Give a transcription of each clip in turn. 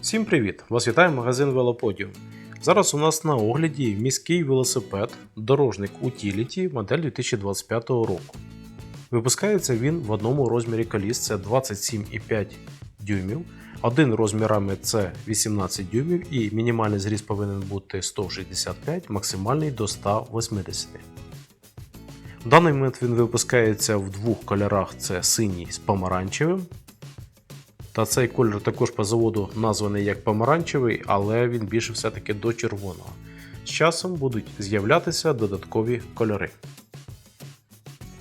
Всім привіт! Вас вітає магазин Велоподіум. Зараз у нас на огляді міський велосипед дорожник Utility модель 2025 року. Випускається він в одному розмірі коліс це 27,5 дюймів, один розмірами це 18 дюймів і мінімальний зріст повинен бути 165, максимальний до 180. В даний момент він випускається в двох кольорах: це синій з помаранчевим. Та цей колір також по заводу названий як помаранчевий, але він більше все-таки до червоного. З часом будуть з'являтися додаткові кольори.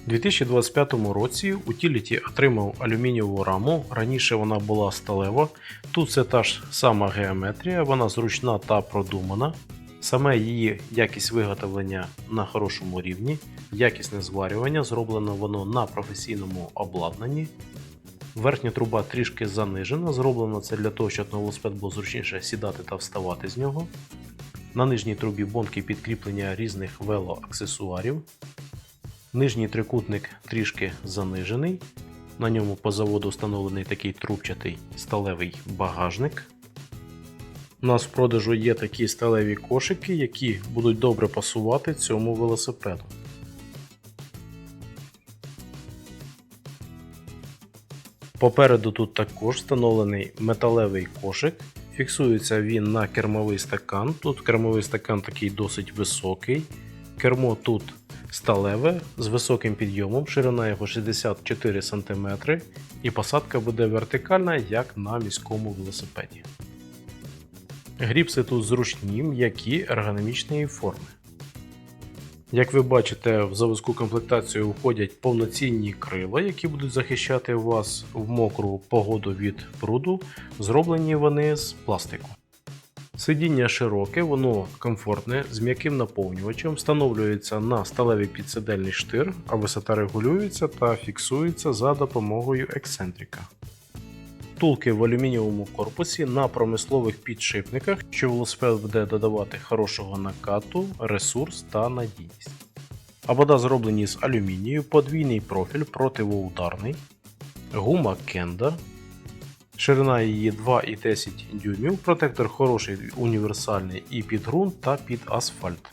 У 2025 році Utility отримав алюмінієву раму, раніше вона була сталева. Тут це та ж сама геометрія, вона зручна та продумана. Саме її якість виготовлення на хорошому рівні, якісне зварювання, зроблено воно на професійному обладнанні. Верхня труба трішки занижена, зроблено це для того, щоб на велосипед було зручніше сідати та вставати з нього. На нижній трубі бонки підкріплення різних велоаксесуарів. Нижній трикутник трішки занижений. На ньому по заводу встановлений такий трубчатий сталевий багажник. У нас в продажу є такі сталеві кошики, які будуть добре пасувати цьому велосипеду. Попереду тут також встановлений металевий кошик. Фіксується він на кермовий стакан. Тут кермовий стакан такий досить високий. Кермо тут сталеве з високим підйомом, ширина його 64 см, і посадка буде вертикальна, як на міському велосипеді. Гріпси тут зручні, м'які ергономічної форми. Як ви бачите, в заводську комплектацію входять повноцінні крила, які будуть захищати вас в мокру погоду від пруду. Зроблені вони з пластику. Сидіння широке, воно комфортне, з м'яким наповнювачем, встановлюється на сталевий підсидельний штир, а висота регулюється та фіксується за допомогою ексцентрика. Втулки в алюмінієвому корпусі на промислових підшипниках, що велосипед буде додавати хорошого накату, ресурс та надійність. Обода зроблені з алюмінію, подвійний профіль противоударний, гума Кенда, ширина її 2,10 дюймів, протектор хороший універсальний і під ґрунт та під асфальт.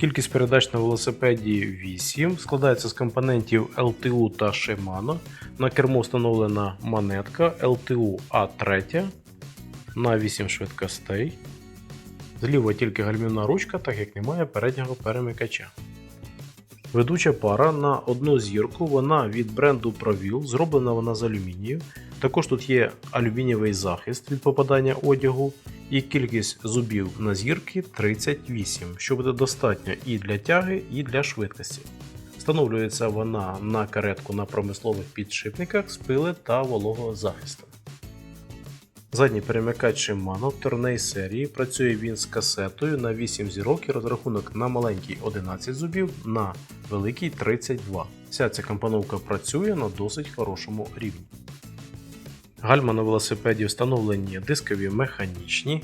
Кількість передач на велосипеді 8, складається з компонентів LTU та Shimano. На кермо встановлена монетка LTU A3 на 8 швидкостей. Зліва тільки гальмівна ручка, так як немає переднього перемикача. Ведуча пара на одну зірку, вона від бренду Provil, зроблена вона з алюмінію. Також тут є алюмінієвий захист від попадання одягу, і кількість зубів на зірки 38, що буде достатньо і для тяги, і для швидкості. Встановлюється вона на каретку на промислових підшипниках з пили та вологого захисту. Задній перемикач Shimano Tourney серії працює він з касетою на 8 зірок і розрахунок на маленький 11 зубів, на великий 32. Вся ця компоновка працює на досить хорошому рівні. Гальма на велосипеді встановлені дискові механічні.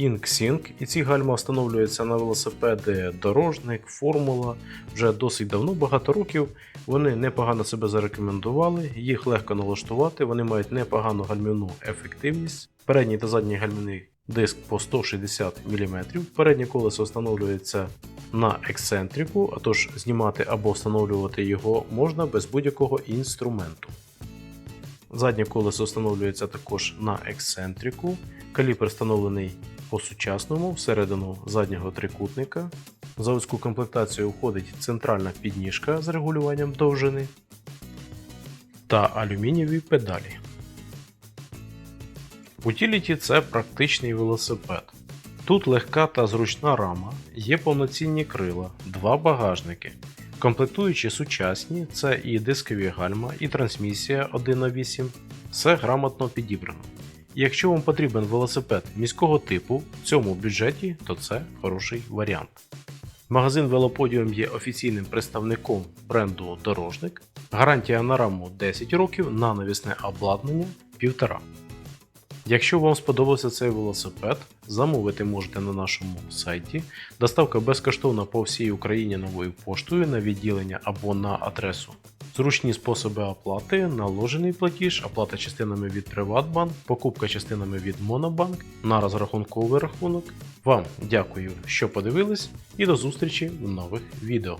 InkSync, і ці гальма встановлюються на велосипеди дорожник, формула. Вже досить давно, багато років. Вони непогано себе зарекомендували, їх легко налаштувати, вони мають непогану гальмівну ефективність. Передній та задній гальмівний диск по 160 мм. Переднє колесо встановлюється на ексцентрику, а тож знімати або встановлювати його можна без будь-якого інструменту. Заднє колесо встановлюється також на ексцентрику. Каліпер встановлений по-сучасному всередину заднього трикутника. В заводську комплектацію входить центральна підніжка з регулюванням довжини та алюмінієві педалі. Utility це практичний велосипед. Тут легка та зручна рама, є повноцінні крила, два багажники. Комплектуючі сучасні, це і дискові гальма, і трансмісія 1х8, все грамотно підібрано. Якщо вам потрібен велосипед міського типу в цьому бюджеті, то це хороший варіант. Магазин Велоподіум є офіційним представником бренду Дорожник. Гарантія на раму 10 років, на навісне обладнання 1,5. Якщо вам сподобався цей велосипед, замовити можете на нашому сайті. Доставка безкоштовна по всій Україні новою поштою на відділення або на адресу Зручні способи оплати, наложений платіж, оплата частинами від Приватбанк, покупка частинами від Монобанк на розрахунковий рахунок. Вам дякую, що подивились, і до зустрічі в нових відео.